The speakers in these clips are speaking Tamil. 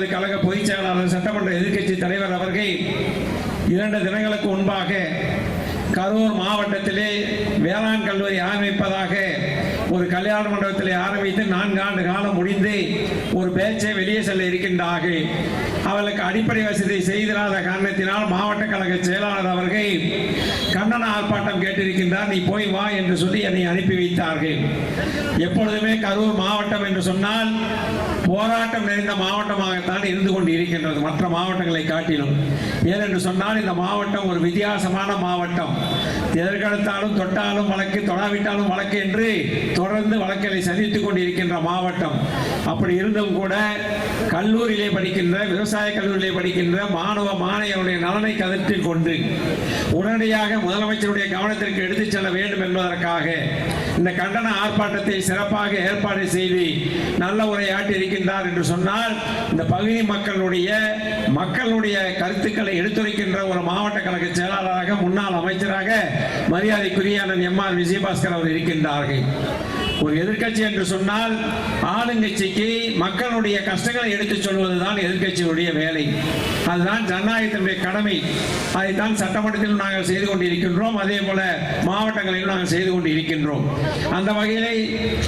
நமது கழக பொதுச் செயலாளர் சட்டமன்ற எதிர்க்கட்சி தலைவர் அவர்கள் இரண்டு தினங்களுக்கு முன்பாக கரூர் மாவட்டத்திலே வேளாண் கல்லூரி ஆரம்பிப்பதாக ஒரு கல்யாண மண்டபத்திலே ஆரம்பித்து நான்கு ஆண்டு காலம் முடிந்து ஒரு பேச்சை வெளியே செல்ல இருக்கின்றார்கள். அவர்களுக்கு அடிப்படை வசதி செய்திராத காரணத்தினால் மாவட்ட கழக செயலாளர் அவர்கள் கண்டன ஆர்ப்பாட்டம் கேட்டிருக்கின்றார் நீ போய் வா என்று சொல்லி என்னை அனுப்பி வைத்தார்கள். எப்பொழுதுமே கரூர் மாவட்டம் என்று சொன்னால் போராட்டம் நிறைந்த மாவட்டமாகத்தான் இருந்து கொண்டு இருக்கின்றது மற்ற மாவட்டங்களை காட்டிலும். ஏனென்று சொன்னால் இந்த மாவட்டம் ஒரு வித்தியாசமான மாவட்டம். எதற்கெடுத்தாலும் தொட்டாலும் வழக்கு தொடாவிட்டாலும் வழக்கு என்று தொடர்ந்து வழக்குகளை சந்தித்துக் கொண்டிருக்கின்ற மாவட்டம். அப்படி இருந்தும் கூட கல்லூரியிலே படிக்கின்ற விவசாய கல்லூரியிலே படிக்கின்ற மாணவ மாணவியருடைய நலனை கருத்தில் கொண்டு உடனடியாக முதலமைச்சருடைய கவனத்திற்கு எடுத்துச் செல்ல வேண்டும் என்பதற்காக இந்த கண்டன ஆர்ப்பாட்டத்தை சிறப்பாக ஏற்பாடு செய்து நல்ல உரையாற்றி இருக்கின்றார் என்று சொன்னால் இந்த பகுதி மக்களுடைய மக்களுடைய கருத்துக்களை எடுத்துரைக்கின்ற ஒரு மாவட்ட கழக செயலாளராக முன்னாள் அமைச்சராக மரியாதைக்குரிய எம் ஆர் விஜயபாஸ்கர் அவர் இருக்கின்றார்கள். ஒரு எதிர்க்கட்சி என்று சொன்னால் ஆளுங்கட்சிக்கு மக்களுடைய கஷ்டங்களை எடுத்துச் சொல்வதுதான் எதிர்கட்சியினுடைய வேலை. அதுதான் ஜனநாயகத்தினுடைய கடமை. அதைத்தான் சட்டமன்றத்திலும் நாங்கள் செய்து கொண்டிருக்கின்றோம். அதே போல மாவட்டங்களிலும் நாங்கள் செய்து கொண்டு இருக்கின்றோம் அந்த வகையிலே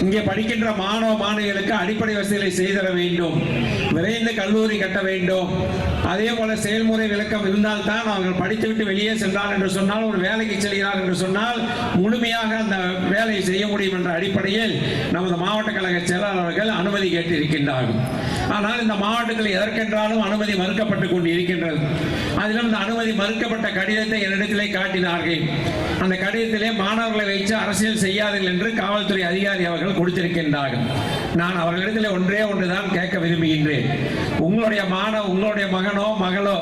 இங்கே படிக்கின்ற மாணவ மாணவிகளுக்கு அடிப்படை வசதிகளை செய்தர வேண்டும். விரைந்து கல்லூரி கட்ட வேண்டும். அதே போல செயல்முறை விளக்கம் இருந்தால்தான் அவர்கள் படித்துவிட்டு வெளியே சென்றார் என்று சொன்னால் ஒரு வேலைக்கு செல்கிறார் என்று சொன்னால் முழுமையாக அந்த வேலையை செய்ய முடியும் என்ற அடிப்படையில் நமது மாவட்ட கழக செயலாளர்கள் அனுமதி கேட்டிருக்கின்றார்கள். ஆனால் இந்த மாவட்டத்தில் எதற்கென்றாலும் அனுமதி மறுக்கப்பட்டு கொண்டு இருக்கின்றது அதிலும் இந்த அனுமதி மறுக்கப்பட்ட கடிதத்தை என்னிடத்திலே காட்டினார்கள். அந்த கடிதத்திலே மாணவர்களை வைத்து அரசியல் செய்யாதீர்கள் என்று காவல்துறை அதிகாரி அவர்கள் கொடுத்திருக்கின்றார்கள். நான் அவர்களிடத்தில் ஒன்றே ஒன்றுதான் கேட்க விரும்புகின்றேன். உங்களுடைய மாணவ உங்களுடைய மகனோ மகளோ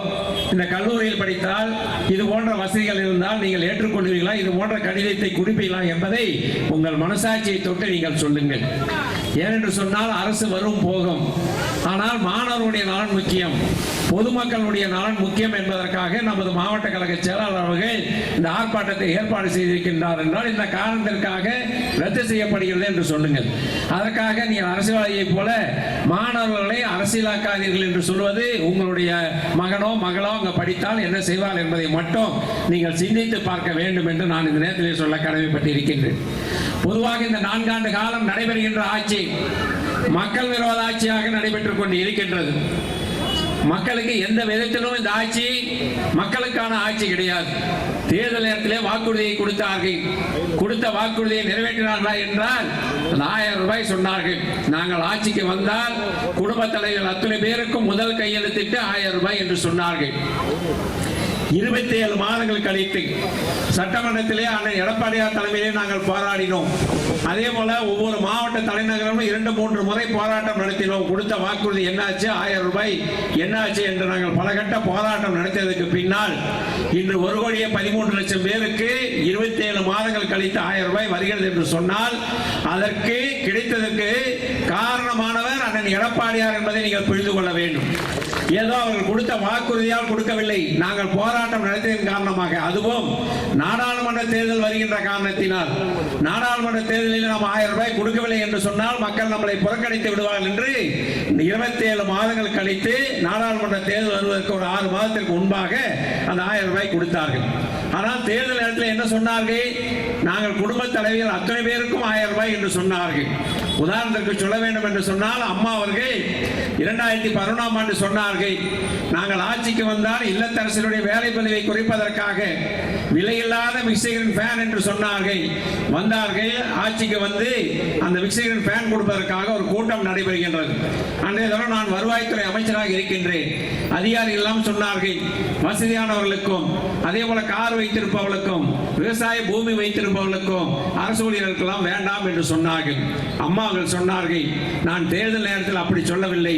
இந்த கல்லூரியில் படித்தால் இது போன்ற வசதிகள் இருந்தால் நீங்கள் ஏற்றுக்கொள்வீர்களா? இது போன்ற கடிதத்தை குறிப்பீர்களா என்பதை உங்கள் மனசாட்சியை தொட்டு நீங்கள் சொல்லுங்கள். ஏனென்று சொன்னால் அரசு வரும் போகும். ஆனால் மாணவர்களுடைய நலன் முக்கியம். பொதுமக்களுடைய நலன் முக்கியம் என்பதற்காக நமது மாவட்ட கழக செயலாளர் அவர்கள் இந்த ஆர்ப்பாட்டத்தை ஏற்பாடு செய்திருக்கின்றார் என்றால் இந்த காரணத்திற்காக ரத்து செய்யப்படுகிறது என்று சொல்லுங்கள். அதற்காக நீங்கள் அரசியல்வாதியைப் போல மாணவர்களை அரசியலாக்காதீர்கள் என்று சொல்வது உங்களுடைய மகனோ மகளோ அங்கே படித்தால் என்ன செய்வார் என்பதை மட்டும் நீங்கள் சிந்தித்து பார்க்க வேண்டும் என்று நான் இந்த நேரத்திலே சொல்ல கடமைப்பட்டிருக்கின்றேன். பொதுவாக இந்த நான்காண்டு காலம் நடைபெறுகின்ற ஆட்சி மக்கள் விரோத ஆட்சியாக நடைபெற்றுக் கொண்டு இருக்கின்றது மக்களுக்கு எந்த விதத்திலும் இந்த ஆட்சி மக்களுக்கான ஆட்சி கிடையாது. தேர்தல் நேரத்திலே வாக்குறுதியை கொடுத்தார்கள். கொடுத்த வாக்குறுதியை நிறைவேற்றினார்களா என்றால் ஆயிரம் ரூபாய் சொன்னார்கள். நாங்கள் ஆட்சிக்கு வந்தால் குடும்ப தலைவர்கள் அத்தனை பேருக்கும் முதல் கையெழுத்திட்டு ஆயிரம் ரூபாய் என்று சொன்னார்கள். இருபத்தி ஏழு மாதங்கள் கழித்து சட்டமன்றத்திலே அண்ணன் எடப்பாடியார் தலைமையிலே நாங்கள் போராடினோம். அதே போல ஒவ்வொரு மாவட்ட தலைநகரமும் இரண்டு மூன்று முறை போராட்டம் நடத்தினோம். கொடுத்த வாக்குறுதி என்னாச்சு? ஆயிரம் ரூபாய் என்னாச்சு என்று நாங்கள் பல கட்ட போராட்டம் நடத்தியதற்கு பின்னால் இன்று ஒரு கோடியே பதிமூன்று லட்சம் பேருக்கு இருபத்தி ஏழு மாதங்கள் கழித்து ஆயிரம் ரூபாய் வருகிறது என்று சொன்னால் அதற்கு கிடைத்ததற்கு காரணமானவர் அண்ணன் எடப்பாடியார் என்பதை நீங்கள் புரிந்து கொள்ள வேண்டும். ஏதோ அவர்கள் கொடுத்த வாக்குறுதியால் கொடுக்கவில்லை. நாங்கள் போராட்டம் நடத்தியதன் காரணமாக. அதுவும் நாடாளுமன்ற தேர்தல் வருகின்ற காரணத்தினால். நாடாளுமன்ற தேர்தலில் நாம் ஆயிரம் ரூபாய் கொடுக்கவில்லை என்று சொன்னால் மக்கள் நம்மளை புறக்கணித்து விடுவார்கள் என்று இருபத்தி ஏழு மாதங்கள் கழித்து நாடாளுமன்ற தேர்தல் வருவதற்கு ஒரு ஆறு மாதத்திற்கு முன்பாக அந்த ஆயிரம் ரூபாய் கொடுத்தார்கள். ஆனால் தேர்தல் நேரத்தில் என்ன சொன்னார்கள்? நாங்கள் குடும்ப தலைவர்கள் அத்தனை பேருக்கும் ஆயிரம் ரூபாய் என்று சொன்னார்கள். உதாரணத்திற்கு சொல்ல வேண்டும் என்று சொன்னால் அம்மா அவர்கள் இரண்டாயிரத்தி பதினொன்றாம் ஆண்டு சொன்னார்கள் நாங்கள் ஆட்சிக்கு வந்தால் இல்லத்தரசருடைய வேலை பதவியை குறைப்பதற்காக விலையில்லாத மிக்சிகரன் ஃபேன் என்று சொன்னார்கள். வந்தார்கள் ஆட்சிக்கு வந்து அந்த மிக்சிகரன் ஃபேன் கொடுப்பதற்காக ஒரு கூட்டம் நடைபெறுகின்றது. அன்றைய தினம் நான் வருவாய்த்துறை அமைச்சராக இருக்கின்றேன். அதிகாரிகள் எல்லாம் சொன்னார்கள் வசதியானவர்களுக்கும் அதே போல கார் வைத்திருப்பவர்களுக்கும் விவசாய பூமி வைத்திருப்பவர்களுக்கும் அரசு ஊழியர்களுக்கெல்லாம் வேண்டாம் என்று சொன்னார்கள். அம்மா அவர்கள் சொன்னார்கள் நான் தேர்தல் நேரத்தில் அப்படி சொல்லவில்லை.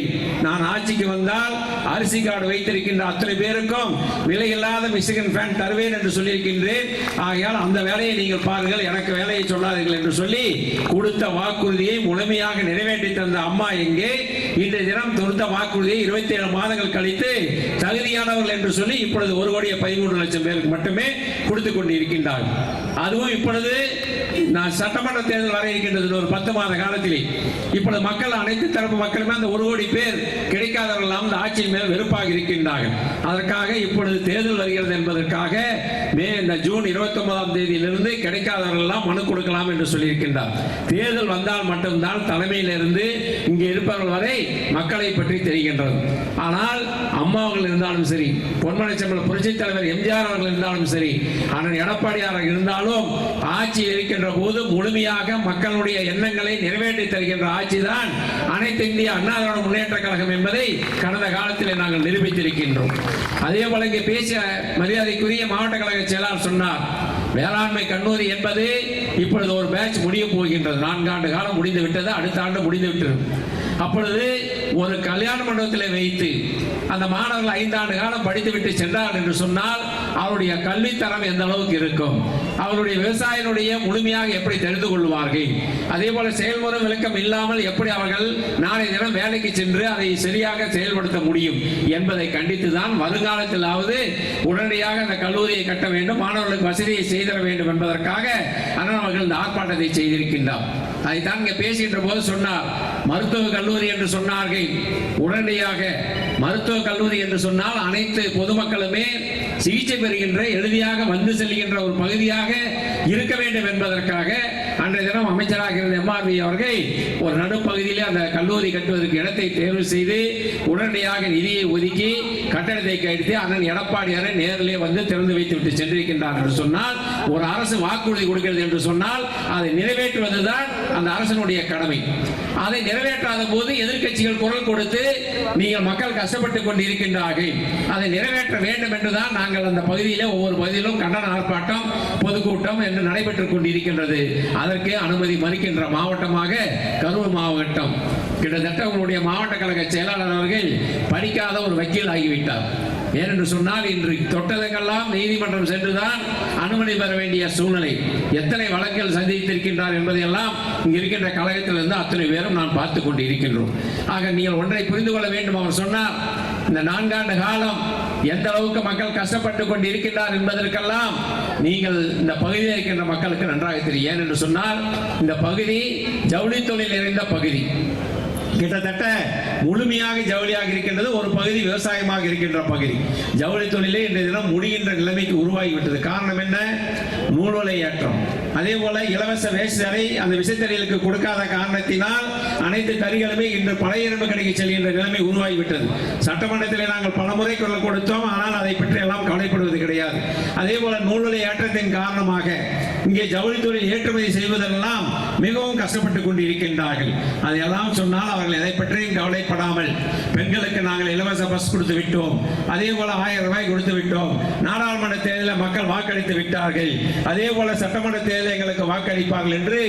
நான் ஆட்சிக்கு வந்தால் அரிசி கார்டு வைத்திருக்கின்ற அத்தனை பேருக்கும் விலையில்லாத மிசிகன் ஃபேன் தருவேன் என்று சொல்லியிருக்கின்றேன். ஆகையால் அந்த வேலையை நீங்கள் பாருங்கள் எனக்கு வேலையை சொல்லாதீர்கள் என்று சொல்லி கொடுத்த வாக்குறுதியை முழுமையாக நிறைவேற்றி தந்த அம்மா எங்கே? இன்றைய தினம் கொடுத்த வாக்குறுதியை இருபத்தி ஏழு மாதங்கள் கழித்து தகுதியானவர்கள் என்று சொல்லி இப்பொழுது ஒரு கோடியே பதிமூன்று லட்சம் பேருக்கு மட்டுமே கொடுத்து கொண்டிருக்கின்றார் அதுவும் இப்பொழுது நான் சட்டமன்ற தேர்தல் வர இருக்கின்றது ஒரு பத்து மாத காலத்திலே இப்பொழுது மக்கள் அனைத்து தரப்பு மக்களுமே அந்த ஒரு கோடி பேர் கிடைக்காதவர்கள் அந்த ஆட்சியின் மேல் வெறுப்பாக இருக்கின்றார்கள். அதற்காக இப்பொழுது தேர்தல் வருகிறது என்பதற்காக மே இந்த ஜூன் இருபத்தி ஒன்பதாம் தேதியிலிருந்து கிடைக்காதவர்களெல்லாம் மனு கொடுக்கலாம் என்று சொல்லியிருக்கின்றார். தேர்தல் வந்தால் மட்டும்தான் தலைமையிலிருந்து இங்கே இருப்பவர்கள் வரை மக்களை பற்றி தெரிகின்றது. ஆனால் அம்மாவர்கள் இருந்தாலும் சரி பொன்மலை செம்மல் புரட்சித் தலைவர் எம்ஜிஆர் அவர்கள் இருந்தாலும் சரி அண்ணன் எடப்பாடியார் இருந்தாலும் ஆட்சி இருக்கின்ற போது முழுமையாக மக்களுடைய எண்ணங்களை நிறைவேற்றி தருகின்ற ஆட்சிதான் அனைத்து இந்திய அண்ணா திராவிட முன்னேற்ற கழகம் என்பதை கடந்த காலத்தில் நாங்கள் நிரூபித்திருக்கின்றோம். அதே போல இங்கே பேசிய மரியாதைக்குரிய மாவட்ட கழக செயலாளர் சொன்னார் வேளாண்மை கல்லூரி என்பது இப்பொழுது ஒரு பேட்ச் முடிய போகின்றது. நான்காண்டு காலம் முடிந்து விட்டது அடுத்த ஆண்டு முடிந்து விட்டது அப்பொழுது ஒரு கல்யாண மண்டபத்தில் வைத்து அந்த மாணவர்கள் ஐந்தாண்டு காலம் படித்துவிட்டு சென்றார் என்று சொன்னால் அவருடைய கல்வித்தரம் எந்த அளவுக்கு இருக்கும்? அவருடைய விவசாயினுடைய முழுமையாக எப்படி தெரிந்து கொள்வார்கள்? அதே போல செயல்முறை விளக்கம் இல்லாமல் எப்படி அவர்கள் நாளை தினம் வேலைக்கு சென்று அதை சரியாக செயல்படுத்த முடியும் என்பதை கண்டித்து தான் வருங்காலத்திலாவது உடனடியாக அந்த கல்லூரியை கட்ட வேண்டும் மாணவர்களுக்கு வசதியை செய்தர வேண்டும் என்பதற்காக அண்ணன் அவர்கள் இந்த ஆர்ப்பாட்டத்தை செய்திருக்கின்றார். அதைத்தான் இங்கே பேசுகின்ற போது சொன்னார் மருத்துவ கல்லூரி என்று சொன்னார்கள். உடனடியாக மருத்துவ கல்லூரி என்று சொன்னால் அனைத்து பொதுமக்களுமே சிகிச்சை பெறுகின்ற எளிதியாக வந்து செல்கின்ற ஒரு பகுதியாக இருக்க வேண்டும் என்பதற்காக அன்றைய தினம் அமைச்சராக இருந்த எம்ஆர்பி அவர்கள் ஒரு நடுப்பகுதியிலே அந்த கல்லூரி கட்டுவதற்கு இடத்தை தேர்வு செய்து உடனடியாக நிதியை ஒதுக்கி கட்டடத்தை கழித்து அண்ணன் எடப்பாடியாரை நேரிலே வந்து திறந்து வைத்து விட்டு சென்றிருக்கின்றார் என்று சொன்னால் ஒரு அரசு வாக்குறுதி கொடுக்கிறது என்று சொன்னால் அதை நிறைவேற்றுவதுதான் அந்த அரசனுடைய கடமை. அதை நிறைவேற்றாத போது எதிர்க்கட்சிகள் குரல் கொடுத்து நீங்கள் மக்கள் கஷ்டப்பட்டுக் கொண்டு இருக்கின்றார்கள் அதை நிறைவேற்ற வேண்டும் என்றுதான் நாங்கள் அந்த பகுதியிலே ஒவ்வொரு பகுதியிலும் கண்டன ஆர்ப்பாட்டம் பொதுக்கூட்டம் இன்று நடைபெற்றுக் கொண்டிருக்கின்றது. அதற்கு அனுமதி மறுக்கின்ற மாவட்டமாக கரூர் மாவட்டம். கிட்டத்தட்ட உங்களுடைய மாவட்ட கழக செயலாளர் அவர்கள் படிக்காத ஒரு வக்கீல் ஆகிவிட்டார். ஏனென்று சொன்னால் இன்று தொட்டதுக்கெல்லாம் நீதிமன்றம் சென்றுதான் அனுமதி பெற வேண்டிய சூழ்நிலை. எத்தனை வழக்கில் சந்தித்திருக்கின்றார் என்பதையெல்லாம் இங்க இருக்கின்ற கழகத்திலிருந்து அத்தனை பேரும் நான் பார்த்து கொண்டு இருக்கின்றோம் ஆக நீங்கள் ஒன்றை புரிந்து கொள்ள வேண்டும். அவர் சொன்னார் இந்த நான்காண்டு காலம் எந்த அளவுக்கு மக்கள் கஷ்டப்பட்டு கொண்டு இருக்கின்றார் என்பதற்கெல்லாம் நீங்கள் இந்த பகுதியில் இருக்கின்ற மக்களுக்கு நன்றாக தெரியும். ஏன் என்று சொன்னால் இந்த பகுதி ஜவுளி தொழில் நிறைந்த பகுதி. கிட்டத்தட்ட முழுமையாக ஜவுளியாக இருக்கின்றது ஒரு பகுதி விவசாயமாக இருக்கின்ற பகுதி. ஜவுளி தொழிலே இன்றைய தினம் முடிகின்ற நிலைமைக்கு உருவாகிவிட்டது. காரணம் என்ன? நூல்வலை ஏற்றம் அதே போல இலவச வேஷ்டரை அந்த விசைத்தறிகளுக்கு கொடுக்காத காரணத்தினால் அனைத்து தறிகளுமே இன்று பழைய இரும்பு கடைக்கு செல்கின்ற நிலைமை உருவாகிவிட்டது. சட்டமன்றத்தில் நாங்கள் பல முறை குரல் கொடுத்தோம் ஆனால் அதை பற்றி எல்லாம் கவலைப்படுவது கிடையாது. அதே போல நூல்நிலை ஏற்றத்தின் காரணமாக இங்கே ஜவுளித்துறை ஏற்றுமதி செய்வதெல்லாம் மிகவும் கஷ்டப்பட்டு கொண்டு இருக்கின்றார்கள் அதையெல்லாம் சொன்னால் அவர்கள் எதை பற்றியும் கவலைப்படாமல் பெண்களுக்கு நாங்கள் இலவச பஸ் கொடுத்து விட்டோம். அதே போல ஆயிரம் ரூபாய் கொடுத்து விட்டோம். நாடாளுமன்ற தேர்தலில் மக்கள் வாக்களித்து விட்டார்கள். அதே போல சட்டமன்ற தேர்தலில் எங்களுக்கு வாக்களிப்பார்கள் என்று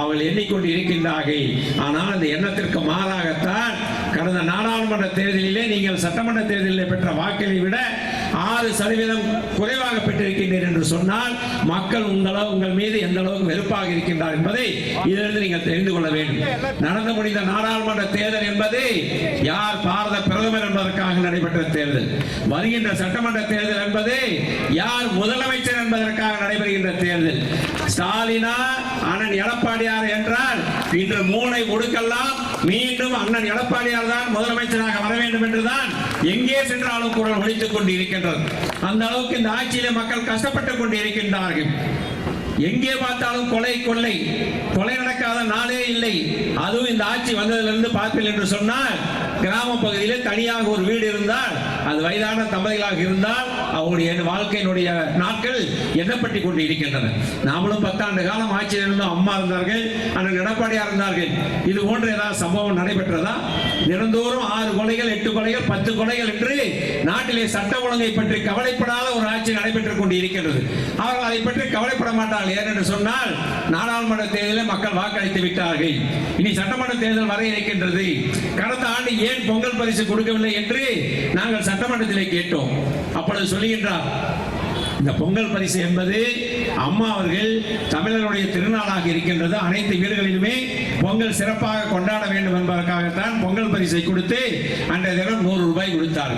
அவர்கள் எண்ணிக்கொண்டு இருக்கின்றார்கள் ஆனால் அந்த எண்ணத்திற்கு மாறாகத்தான் கடந்த நாடாளுமன்ற தேர்தலிலே நீங்கள் சட்டமன்ற தேர்தலில் பெற்ற வாக்களை விட ஆறு சதவீதம் குறைவாக பெற்றிருக்கின்றீர் என்று சொன்னால் மக்கள் உங்களோ உங்கள் மீது எந்த அளவுக்கு வெறுப்பாக இருக்கின்றார் என்பதை இதிலிருந்து நீங்கள் தெரிந்து கொள்ள வேண்டும். நடந்து முடிந்த நாடாளுமன்ற தேர்தல் என்பது யார் பாரத பிரதமர் என்பதற்காக நடைபெற்ற தேர்தல். வருகின்ற சட்டமன்ற தேர்தல் என்பது யார் முதலமைச்சர் என்பதற்காக நடைபெறுகின்ற தேர்தல். ஸ்டாலினா அண்ணன் எடப்பாடியார் என்றார் இன்று மூளை முடுக்கெல்லாம் மீண்டும் அண்ணன் எடப்பாடியார் தான் முதலமைச்சராக வர வேண்டும் என்றுதான் எங்கே சென்றாலும் குரல் ஒழித்துக் கொண்டு இருக்கின்றது அந்த அளவுக்கு இந்த ஆட்சியிலே மக்கள் கஷ்டப்பட்டுக் கொண்டு இருக்கின்றார்கள் எங்கே பார்த்தாலும் கொலை கொள்ளை. கொலை நடக்காத நாளே இல்லை. அதுவும் இந்த ஆட்சி வந்ததிலிருந்து பார்ப்பீர்கள் என்று சொன்னால் கிராம பகுதியில் தனியாக ஒரு வீடு இருந்தால் அது வயதான தம்பதிகளாக இருந்தால் அவங்களுடைய வாழ்க்கையினுடைய நாட்கள் எண்ணப்பட்டு கொண்டு இருக்கின்றன நாமளும் பத்தாண்டு காலம் ஆட்சியில் இருந்தோம் அம்மா இருந்தார்கள் அண்ணன் எடப்பாடியார் இருந்தார்கள். இது போன்ற ஏதாவது சம்பவம் நடைபெற்றதா? தினந்தோறும் ஆறு கொலைகள் எட்டு கொலைகள் பத்து கொலைகள் என்று நாட்டிலே சட்ட ஒழுங்கை பற்றி கவலைப்படாத ஒரு ஆட்சி நடைபெற்றுக் கொண்டு இருக்கின்றது அவர்கள் அதை பற்றி கவலைப்பட மாட்டார்கள். ஏனென்று சொன்னால் நாடாளுமன்ற தேர்தலில் மக்கள் வாக்களித்து விட்டார்கள். இனி சட்டமன்ற தேர்தல் வர இருக்கின்றது. கடந்த ஆண்டு ஏன் பொங்கல் பரிசு கொடுக்கவில்லை என்று நாங்கள் சட்டமன்றத்திலே கேட்டோம். அப்பொழுது சொல்லுகின்றார் இந்த பொங்கல் பரிசு என்பது அம்மா அவர்கள் தமிழருடைய திருநாளாக இருக்கின்றது. அனைத்து வீடுகளிலுமே பொங்கல் சிறப்பாக கொண்டாட வேண்டும் என்பதற்காகத்தான் பொங்கல் பரிசை கொடுத்து அன்றைய தினம் நூறு ரூபாய் கொடுத்தார்.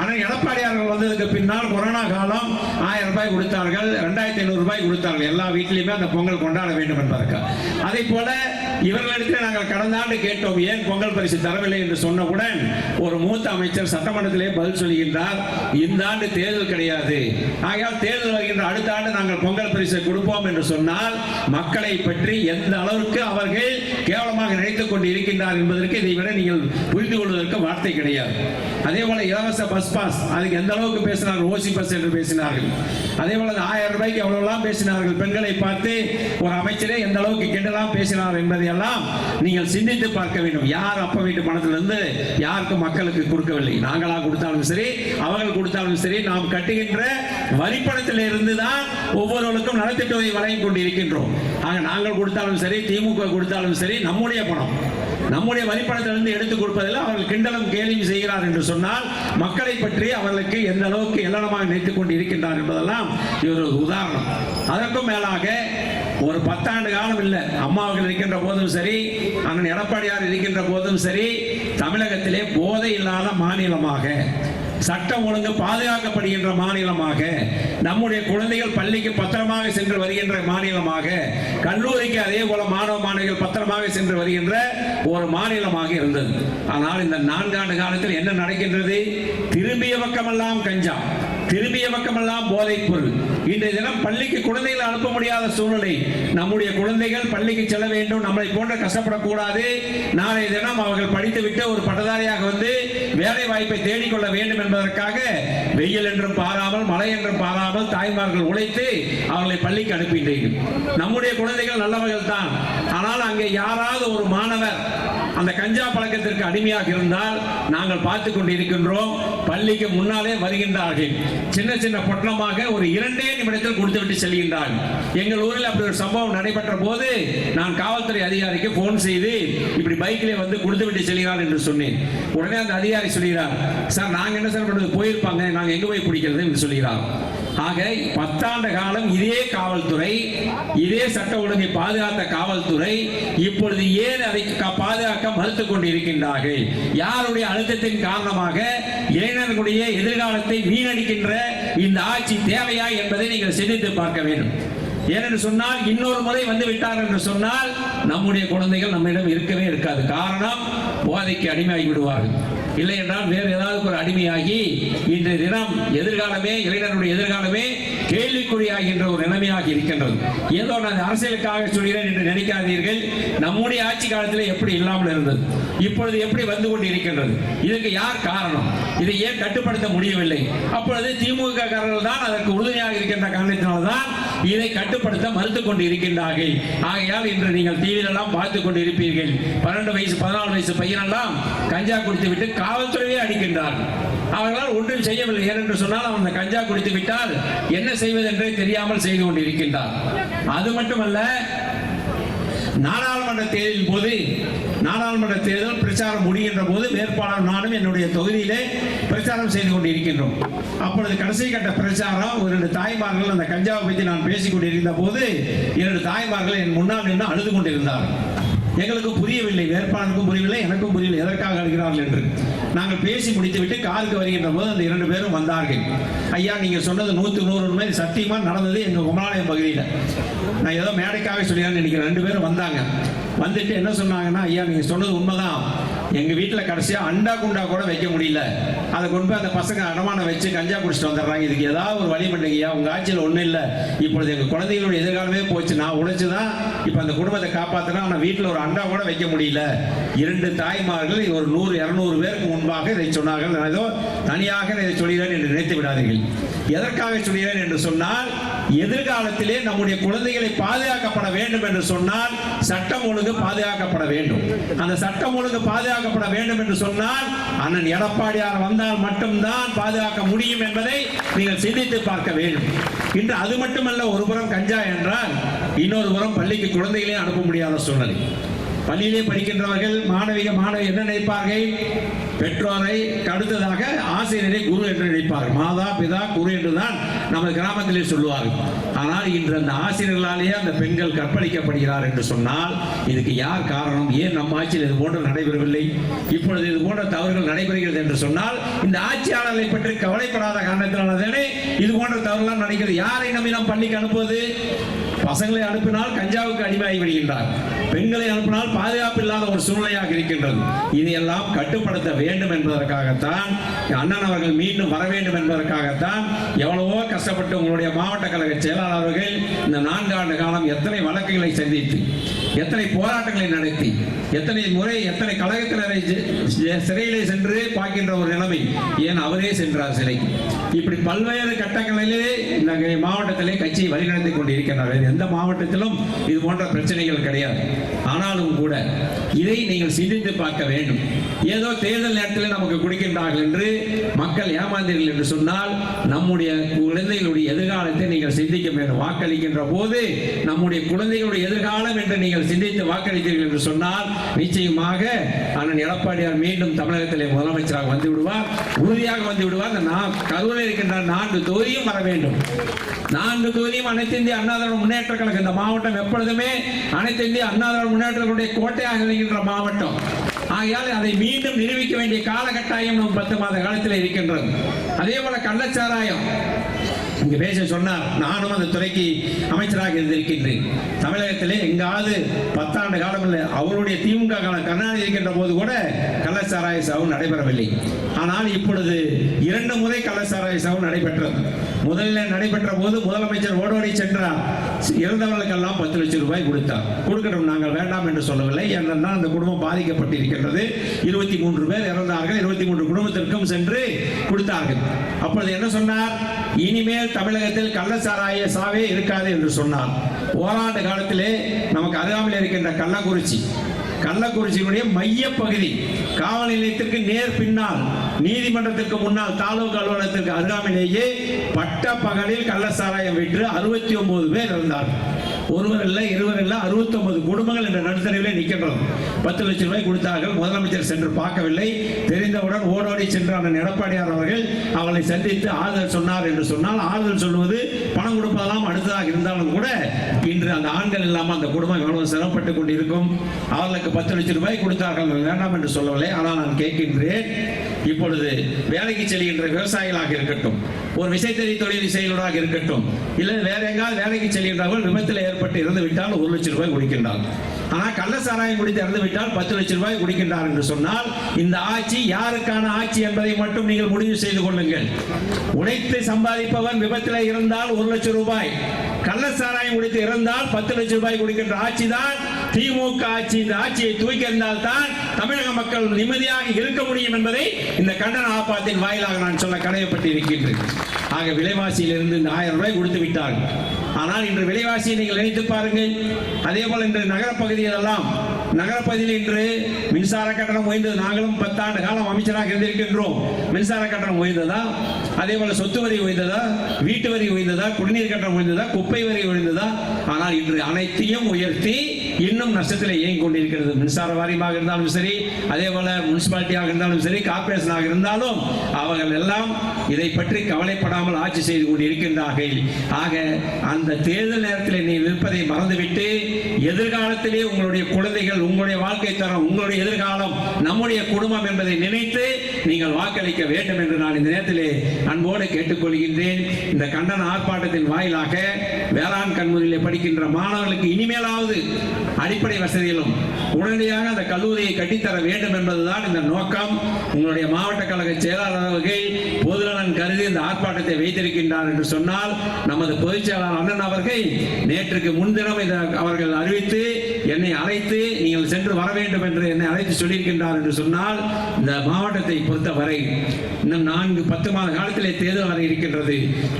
ஆனால் எடப்பாடியார்கள் வந்ததுக்கு பின்னால் கொரோனா காலம் ஆயிரம் ரூபாய் கொடுத்தார்கள். ரெண்டாயிரத்தி ஐநூறு ரூபாய் கொடுத்தார்கள். எல்லா வீட்டிலையுமே அந்த பொங்கல் கொண்டாட வேண்டும் என்பதற்காக அதே போல இவர்களிடத்தில் நாங்கள் கடந்த ஆண்டு கேட்டோம் ஏன் பொங்கல் பரிசு தரவில்லை? என்று சொன்னவுடன் ஒரு மூத்த அமைச்சர் சட்டமன்றத்திலே பதில் சொல்கின்றார் இந்த ஆண்டு தேர்தல் கிடையாது. ஆகையால் தேர்தல் வருகின்ற அடுத்த ஆண்டு நாங்கள் பொங்கல் பரிசை கொடுப்போம் என்று சொன்னால் மக்களை பற்றி எந்த அளவிற்கு அவர்கள் கேவலமாக நினைத்துக் கொண்டு இருக்கின்றார் என்பதற்கு இதை விட நீங்கள் புரிந்து கொள்வதற்கு வார்த்தை கிடையாது. அதே போல இலவச பஸ் பாஸ் அதுக்கு எந்த அளவுக்கு பேசினார்கள்? ஓசி பஸ் என்று பேசினார்கள். அதே போல ஆயிரம் ரூபாய்க்கு எவ்வளவுலாம் பேசினார்கள்? பெண்களை பார்த்து ஒரு அமைச்சரே எந்த அளவுக்கு கிண்டலாம் பேசினார் என்பதையெல்லாம் நீங்கள் சிந்தித்து பார்க்க வேண்டும். யார் அப்ப வீட்டு பணத்திலிருந்து யாருக்கும் மக்களுக்கு கொடுக்கவில்லை? நாங்களா கொடுத்தாலும் சரி அவர்கள் கொடுத்தாலும் சரி நாம் கட்டுகின்ற வரிப்பணத்திலிருந்து தான் ஒவ்வொருவருக்கும் நலத்திட்ட நலத்திட்டத்தை வழங்கி கொண்டு இருக்கின்றோம் ஆக நாங்கள் கொடுத்தாலும் சரி திமுக கொடுத்தாலும் சரி நம்முடைய பணம் நம்முடைய வரிப்பணத்திலிருந்து எடுத்து கொடுப்பதில் அவர்கள் கிண்டலும் கேலியும் செய்கிறார் என்று சொன்னால் மக்களை பற்றி அவர்களுக்கு எந்த அளவுக்கு எல்லனமாக நினைத்துக் கொண்டு இருக்கின்றார் என்பதெல்லாம் இது ஒரு உதாரணம். அதற்கும் மேலாக ஒரு பத்தாண்டு காலம் இல்லை அம்மா இருக்கின்ற போதும் சரி அண்ணன் எடப்பாடியார் இருக்கின்ற போதும் சரி தமிழகத்திலே போதை இல்லாத மாநிலமாக சட்டம் ஒழுங்கு பாதுகாக்கப்படுகின்ற மாநிலமாக நம்முடைய குழந்தைகள் பள்ளிக்கு பத்திரமாக சென்று வருகின்ற மாநிலமாக கல்லூரிக்கு அதே போல மாணவ மாணவிகள் பத்திரமாக சென்று வருகின்ற ஒரு மாநிலமாக இருந்தது. ஆனால் இந்த நான்காண்டு காலத்தில் என்ன நடக்கின்றது? திரும்பிய பக்கமெல்லாம் கஞ்சா. திரும்பிய பக்கமெல்லாம் போதைப் பொருள். இன்றைய தினம் பள்ளிக்கு குழந்தைகளை அனுப்ப முடியாத சூழ்நிலை. நம்முடைய குழந்தைகள் பள்ளிக்கு செல்ல வேண்டும் நம்மளை போன்ற கஷ்டப்படக்கூடாது. நாளைய தினம் அவர்கள் படித்துவிட்டு ஒரு பட்டதாரியாக வந்து வேலை வாய்ப்பை தேடிக்கொள்ள வேண்டும் என்பதற்காக வெயில் என்றும் பாராமல் மழை என்றும் பாராமல் தாய்மார்கள் உழைத்து அவர்களை பள்ளிக்கு அனுப்பின்றீர்கள் நம்முடைய குழந்தைகள் நல்லவர்கள் தான். ஆனால் அங்கே யாராவது ஒரு மாணவர் அந்த கஞ்சா பழக்கத்திற்கு அடிமையாக இருந்தால் நாங்கள் பார்த்து கொண்டிருக்கின்றோம். பள்ளிக்கு முன்னாலே வருகின்றார்கள். சின்ன சின்ன பொட்டலமாக ஒரு இரண்டே நிமிடத்தில் கொடுத்து விட்டு செல்கின்றார்கள் எங்கள் ஊரில் அப்படி ஒரு சம்பவம் நடைபெற்ற போது நான் காவல்துறை அதிகாரிக்கு போன் செய்து இப்படி பைக்கிலே வந்து கொடுத்து விட்டு செல்கிறார் என்று சொன்னேன். உடனே அந்த அதிகாரி சொல்கிறார் சார் நாங்கள் என்ன சார் பண்ணுறது? போயிருப்பாங்க. நாங்கள் எங்கே போய் பிடிக்கிறது? என்று சொல்கிறார். ஆக பத்தாண்டு காலம் இதே காவல்துறை இதே சட்ட ஒழுங்கை பாதுகாத்த காவல்துறை இப்பொழுது ஏன் அதை பாதுகாக்க மறுத்து கொண்டிருக்கின்றார்கள்? யாருடைய அழுத்தத்தின் காரணமாக இளைஞர்களுடைய எதிர்காலத்தை வீணடிக்கின்ற இந்த ஆட்சி தேவையா என்பதை நீங்கள் சிந்தித்து பார்க்க வேண்டும். ஏனென்று சொன்னால் இன்னொரு முறை வந்து விட்டார் என்று சொன்னால் நம்முடைய குழந்தைகள் நம்மிடம் இருக்கவே இருக்காது. காரணம் போதைக்கு அடிமையாகி விடுவார்கள். இல்லை என்றால் வேறு ஏதாவது ஒரு அடிமையாகி இன்றைய தினம் எதிர்காலமே இளைஞருடைய எதிர்காலமே கேள்விக்குறியாகின்ற ஒரு நிலைமையாக இருக்கின்றது. ஏதோ நான் அரசியலுக்காக சொல்கிறேன் என்று நினைக்காதீர்கள். நம்முடைய ஆட்சி காலத்தில் எப்படி இல்லாமல் இருந்தது. இப்பொழுது எப்படி வந்து கொண்டு இருக்கின்றது இதற்கு யார் காரணம்? இதை ஏன் கட்டுப்படுத்த முடியவில்லை? அப்பொழுது திமுக காரர்கள் தான் அதற்கு உறுதுணையாக இருக்கின்ற காரணத்தினால்தான் இதை கட்டுப்படுத்த மறுத்துக் கொண்டு இருக்கின்றார்கள் ஆகையால் இன்று நீங்கள் டிவியிலெல்லாம் பார்த்து கொண்டு இருப்பீர்கள் பன்னெண்டு வயசு பதினாலு வயசு பையனெல்லாம் கஞ்சா குடித்து விட்டு காவல்துறையே அடிக்கின்றார்கள் அவர்களால் ஒன்றும் செய்யவில்லை. ஏனென்று சொன்னால் அவன் அந்த கஞ்சா குடித்து விட்டால் என்ன செய்வதென்றே தெரியாமல் செய்து கொண்டு இருக்கின்றார் அது மட்டுமல்ல நாடாளுமன்ற தேர்தலின் போது நாடாளுமன்ற தேர்தல் பிரச்சாரம் முடிகின்ற போது வேட்பாளர் நானும் என்னுடைய தொகுதியிலே பிரச்சாரம் செய்து கொண்டிருக்கின்றோம். அப்பொழுது கடைசி கட்ட பிரச்சாரம் ஒரு ரெண்டு தாய்மார்கள் அந்த கஞ்சாவை பற்றி நான் பேசிக் கொண்டிருந்த போது இரண்டு தாய்மார்கள் என் முன்னால் நின்று அழுது கொண்டிருந்தார்கள். எங்களுக்கு புரியவில்லை வேட்பாளருக்கும் புரியவில்லை எனக்கும் புரியவில்லை. எதற்காக அழுகிறார்கள் என்று. நாங்கள் பேசி முடித்துவிட்டு காருக்கு வருகின்ற போது அந்த இரண்டு பேரும் வந்தார்கள். ஐயா நீங்கள் சொன்னது நூற்றுக்கு நூறு உண்மை. சத்தியமாக நடந்தது எங்கள் குமராலயம் பகுதியில். நான் ஏதோ மேடைக்காக சொல்லியான்னு நினைக்கிறேன். ரெண்டு பேரும் வந்தாங்க. வந்துட்டு என்ன சொன்னாங்கன்னா ஐயா நீங்கள் சொன்னது உண்மைதான். எங்க வீட்டுல கடைசியா அண்டா குண்டா கூட வைக்க முடியல. அதை கொண்டு போய் அந்த பசங்க அடமான வச்சு கஞ்சா குடிச்சிட்டு வந்துடுறாங்க. இதுக்கு ஏதாவது ஒரு வழி பண்ணுங்கய்யா உங்க ஆட்சியில் ஒண்ணும் இல்ல. இப்பொழுது எங்க குழந்தைகளுடைய எதிர்காலமே போச்சு. நான் உழைச்சுதான் இப்ப அந்த குடும்பத்தை காப்பாத்தினா ஆனா வீட்டுல ஒரு அண்டா கூட வைக்க முடியல. இரண்டு தாய்மார்கள் ஒரு நூறு இருநூறு பேருக்கு முன்பாக இதை சொன்னார்கள். நான் ஏதோ தனியாக இதை சொல்கிறேன் என்று நினைத்து விடாதீர்கள். எதற்காக சொல்கிறேன் என்று சொன்னால் எதிர்காலத்திலே நம்முடைய குழந்தைகளை பாதுகாக்கப்பட வேண்டும் என்று சொன்னால் சட்டம் ஒழுங்கு பாதுகாக்கப்பட வேண்டும். அந்த சட்டம் ஒழுங்கு பாதுகாக்கப்பட வேண்டும் என்று சொன்னால் அண்ணன் எடப்பாடியார் வந்தால் மட்டும்தான் பாதுகாக்க முடியும் என்பதை நீங்கள் சிந்தித்து பார்க்க வேண்டும். இன்று அது மட்டுமல்ல ஒரு புறம் கஞ்சா என்றால் இன்னொரு புறம் பள்ளிக்கு குழந்தைகளே அனுப்ப முடியாத சூழ்நிலை. பள்ளியிலே படிக்கின்றவர்கள் மாணவிக மாணவி என்ன நினைப்பார்கள்? பெற்றோரை அடுத்ததாக ஆசிரியரை குரு என்று நினைப்பார்கள். மாதா பிதா குரு என்றுதான் நமது கிராமத்திலே சொல்லுவார்கள். ஆனால் இன்று அந்த ஆசிரியர்களாலேயே அந்த பெண்கள் கற்பழிக்கப்படுகிறார் என்று சொன்னால் இதுக்கு யார் காரணம்? ஏன் நம்ம ஆட்சியில் இது போன்ற நடைபெறவில்லை? இப்பொழுது இது போன்ற தவறுகள் நடைபெறுகிறது என்று சொன்னால் இந்த ஆட்சியாளர்களை பற்றி கவலைப்படாத காரணத்தினால்தானே இது போன்ற தவறுலாம் நடக்கிறது. யாரை நம்பி நாம் பள்ளிக்கு அனுப்புவது? பசங்களை அனுப்பினால் கஞ்சாவுக்கு அடிமையாகி விடுகின்றார் பெண்களை அனுப்பினால் பாதுகாப்பு இல்லாத ஒரு சூழ்நிலையாக இருக்கின்றது. இதையெல்லாம் கட்டுப்படுத்த வேண்டும் என்பதற்காகத்தான் அண்ணன் அவர்கள் மீண்டும் வர வேண்டும் என்பதற்காகத்தான் எவ்வளவோ கஷ்டப்பட்டு உங்களுடைய மாவட்ட கழக செயலாளர்கள் இந்த நான்கு ஆண்டு காலம் எத்தனை வழக்குகளை சந்தித்து எத்தனை போராட்டங்களை நடத்தி எத்தனை முறை எத்தனை கழகத்தினரை சிறையிலே சென்று பார்க்கின்ற ஒரு நிலைமை ஏன் அவரே சென்றார் சிறைக்கு. இப்படி பல்வேறு கட்டங்களிலே இந்த மாவட்டத்திலே கட்சியை வழிநடத்தி கொண்டு இருக்கின்றார்கள் எந்த மாவட்டத்திலும் இது போன்ற பிரச்சனைகள் கிடையாது. ஆனாலும் கூட இதை நீங்கள் சிந்தித்து பார்க்க வேண்டும். ஏதோ தேர்தல் நேரத்தில் நமக்கு கொடுக்கின்றார்கள் என்று மக்கள் ஏமாந்தீர்கள் என்று சொன்னால் நம்முடைய குழந்தைகளுடைய எதிர்காலத்தை நீங்கள் சிந்திக்க வேண்டும். வாக்களிக்கின்ற போது நம்முடைய குழந்தைகளுடைய எதிர்காலம் என்று நீங்கள் சிந்தித்து வாக்களித்தீர்கள் என்று சொன்னால் நிச்சயமாக அண்ணன் எடப்பாடியார் மீண்டும் தமிழகத்திலே முதலமைச்சராக வந்து விடுவார் உறுதியாக வந்து விடுவார் இந்த நா- கரூரில் இருக்கின்ற நான்கு தொகுதியும் வர வேண்டும். நான்கு தொகுதியும் அனைத்து இந்திய அண்ணா முன்னேற்ற கழகம். இந்த மாவட்டம் எப்பொழுதுமே அனைத்து இந்திய அண்ணா திராவிட முன்னேற்றங்களுடைய கோட்டையாக இருக்கின்ற மாவட்டம். ஆகையால் அதை மீண்டும் நிரூபிக்க வேண்டிய காலகட்டாயம் நம் பத்து மாத காலத்தில் இருக்கின்றது. அதே போல கள்ளச்சாராயம். இங்கு பேச சொன்னார் நானும் அந்த துறைக்கு அமைச்சராக இருந்திருக்கின்றேன். தமிழகத்திலே எங்காவது பத்தாண்டு காலம் இல்லை அவருடைய திமுக கால கருணாநிதி இருக்கின்ற போது கூட கள்ளச்சாராய சாவு நடைபெறவில்லை. ஆனால் இப்பொழுது இரண்டு முறை கள்ளச்சாராய சாவு நடைபெற்றது. முதலில் நடைபெற்ற போது முதலமைச்சர் ஓடோடி சென்றார். இறந்தவர்களுக்கெல்லாம் பத்து லட்சம் ரூபாய் கொடுத்தார். கொடுக்கட்டும் நாங்கள் வேண்டாம் என்று சொல்லவில்லை. ஏனென்றால் அந்த குடும்பம் பாதிக்கப்பட்டிருக்கின்றது. இருபத்தி மூன்று பேர் இறந்தார்கள். இருபத்தி மூன்று குடும்பத்திற்கும் சென்று கொடுத்தார்கள். அப்பொழுது என்ன சொன்னார்? இனிமேல் தமிழகத்தில் கள்ளச்சாராய சாவே இருக்காது என்று சொன்னார். ஓராண்டு காலத்திலே நமக்கு அருகாமையில் இருக்கின்ற கள்ளக்குறிச்சி. கள்ளக்குறிச்சியினுடைய மையப்பகுதி. காவல் நிலையத்திற்கு நேர் பின்னால் நீதிமன்றத்திற்கு முன்னால் தாலுகா அலுவலகத்திற்கு அருகாமையிலேயே பட்ட பகலில் கள்ளச்சாராயம் விற்று அறுபத்தி ஒன்பது பேர் இருந்தார்கள் ஒருவர் இல்லை இருவர் இல்லை அறுபத்தொன்பது குடும்பங்கள் என்ற நடுத்தரவிலே நிற்கின்றோம். பத்து லட்சம் ரூபாய் கொடுத்தார்கள். முதலமைச்சர் சென்று பார்க்கவில்லை. தெரிந்தவுடன் ஓடோடி சென்ற அண்ணன் எடப்பாடியார் அவர்கள் அவளை சந்தித்து ஆறுதல் சொன்னார் என்று சொன்னால் ஆறுதல் சொல்வது பணம் கொடுப்பதெல்லாம் அடுத்ததாக இருந்தாலும் கூட இன்று அந்த ஆண்கள் இல்லாமல் அந்த குடும்பம் எவ்வளவு சிரமப்பட்டு கொண்டிருக்கும்? அவர்களுக்கு பத்து லட்சம் ரூபாய் கொடுத்தார்கள். வேண்டாம் என்று சொல்லவில்லை. ஆனால் நான் கேட்கின்றேன். இப்பொழுது வேலைக்கு செல்கின்ற விவசாயிகளாக இருக்கட்டும் ஒரு விசைத்தறி தொழில் செய்கிறவராக இருக்கட்டும் இல்லை வேற எங்காவது வேலைக்கு செல்கின்றவர்கள் விபத்தில் ஏற்பட்டு இறந்து விட்டால் ஒரு லட்சம் ரூபாய் கொடுக்கின்றார் ஆனால் கள்ள சாராயம் குடித்து இறந்து விட்டால் பத்து லட்சம் ரூபாய் கொடுக்கின்றார் என்று சொன்னால் இந்த ஆட்சி யாருக்கான ஆட்சி என்பதை மட்டும் நீங்கள் முடிவு செய்து கொள்ளுங்கள். உழைத்து சம்பாதிப்பவன் விபத்தில் இருந்தால் ஒரு லட்சம் ரூபாய். கள்ள சாராயம் குடித்து இறந்தால் பத்து லட்சம் ரூபாய் கொடுக்கின்ற ஆட்சி தான் திமுக ஆட்சி. இந்த ஆட்சியை தூக்கி இருந்தால் தான் தமிழக மக்கள் நிம்மதியாக இருக்க முடியும் என்பதை இந்த கண்டன ஆபாத்தின் வாயிலாக நான் சொல்ல கடையப்பட்டு இருக்கின்றேன் ஆக விலைவாசியிலிருந்து இந்த ஆயிரம் ரூபாய் கொடுத்து விட்டார்கள். ஆனால் இன்று விலைவாசியை நீங்கள் நினைத்து பாருங்கள். அதே போல இன்று நகரப்பகுதிகளெல்லாம் நகரப்பகுதியில் இன்று மின்சார கட்டணம் உயர்ந்தது. நாங்களும் பத்தாண்டு காலம் அமைச்சராக இருந்திருக்கின்றோம். மின்சார கட்டணம் உயர்ந்ததா? அதே போல சொத்து வரி உயர்ந்ததா? வீட்டு வரி உயர்ந்ததா? குடிநீர் கட்டணம் உயர்ந்ததா? குப்பை வரி உயர்ந்ததா? ஆனால் இன்று அனைத்தையும் உயர்த்தி இன்னும் நஷ்டத்தில் இயங்கிக் கொண்டிருக்கிறது. மின்சார வாரியமாக இருந்தாலும் சரி அதே போல முனிசிபாலிட்டியாக இருந்தாலும் சரி கார்பரேஷனாக இருந்தாலும் அவர்கள் எல்லாம் இதை பற்றி கவலைப்படாமல் ஆட்சி செய்து கொண்டிருக்கின்றார்கள். ஆக அந்த தேர்தல் நேரத்தில் நீ விற்பதை மறந்துவிட்டு எதிர்காலத்திலே உங்களுடைய குழந்தைகள் உங்களுடைய வாழ்க்கை தரம் உங்களுடைய எதிர்காலம் நம்முடைய குடும்பம் என்பதை நினைத்து நீங்கள் வாக்களிக்க வேண்டும் என்று நான் இந்த நேரத்திலே அன்போடு கேட்டுக்கொள்கின்றேன். இந்த கண்டன ஆர்ப்பாட்டத்தின் வாயிலாக வேளாண் கல்லூரியிலே படிக்கின்ற மாணவர்களுக்கு இனிமேலாவது அடிப்படை வசதிகளும் உடனடியாக அந்த கல்லூரியை கட்டித்தர வேண்டும் என்பதுதான் இந்த நோக்கம். உங்களுடைய மாவட்ட கழக செயலாளர் பொதுநலன் கருதி இந்த ஆர்ப்பாட்டத்தை வைத்திருக்கின்றார் என்று சொன்னால் நமது பொதுச் செயலாளர் அண்ணன் அவர்கள் நேற்றுக்கு முன்தினம் இதை அவர்கள் அறிவித்து என்னை அழைத்து நீங்கள் சென்று வர வேண்டும் என்று என்னை அழைத்து சொல்லியிருக்கின்றார் என்று சொன்னால் இந்த மாவட்டத்தை பொறுத்தவரை இன்னும் நான்கு பத்து மாத காலத்திலே தேர்தல் வர இருக்கின்றது.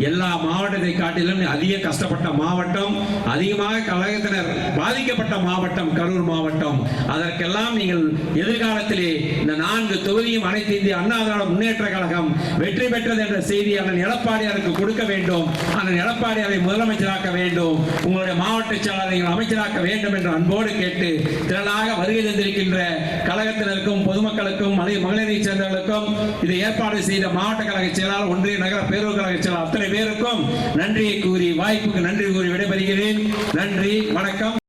எல்லா மாவட்டத்தை காட்டிலும் அதிக கஷ்டப்பட்ட மாவட்டம் அதிகமாக கழகத்தினர் பாதிக்கப்பட்ட மாவட்டம் கரூர் மாவட்டம். அதற்கெல்லாம் நீங்கள் எதிர்காலத்திலே இந்த நான்கு தொகுதியும் அனைத்து இந்திய அண்ணா திராவிட முன்னேற்ற கழகம் வெற்றி பெற்றது என்ற செய்தி அண்ணன் எடப்பாடியாருக்கு கொடுக்க வேண்டும். அண்ணன் எடப்பாடியாரை முதலமைச்சராக்க வேண்டும். உங்களுடைய மாவட்ட செயலாளர் அமைச்சராக்க வேண்டும் என்ற அன்போடு அன்போடு கேட்டு திரளாக வருகை தந்திருக்கின்ற கழகத்தினருக்கும் பொதுமக்களுக்கும் அதே மகளிரை சேர்ந்தவர்களுக்கும் இதை ஏற்பாடு செய்த மாவட்ட கழக செயலாளர் ஒன்றிய நகர பேரூர் கழக செயலாளர் அத்தனை பேருக்கும் நன்றியை கூறி வாய்ப்புக்கு நன்றி கூறி விடைபெறுகிறேன். நன்றி வணக்கம்.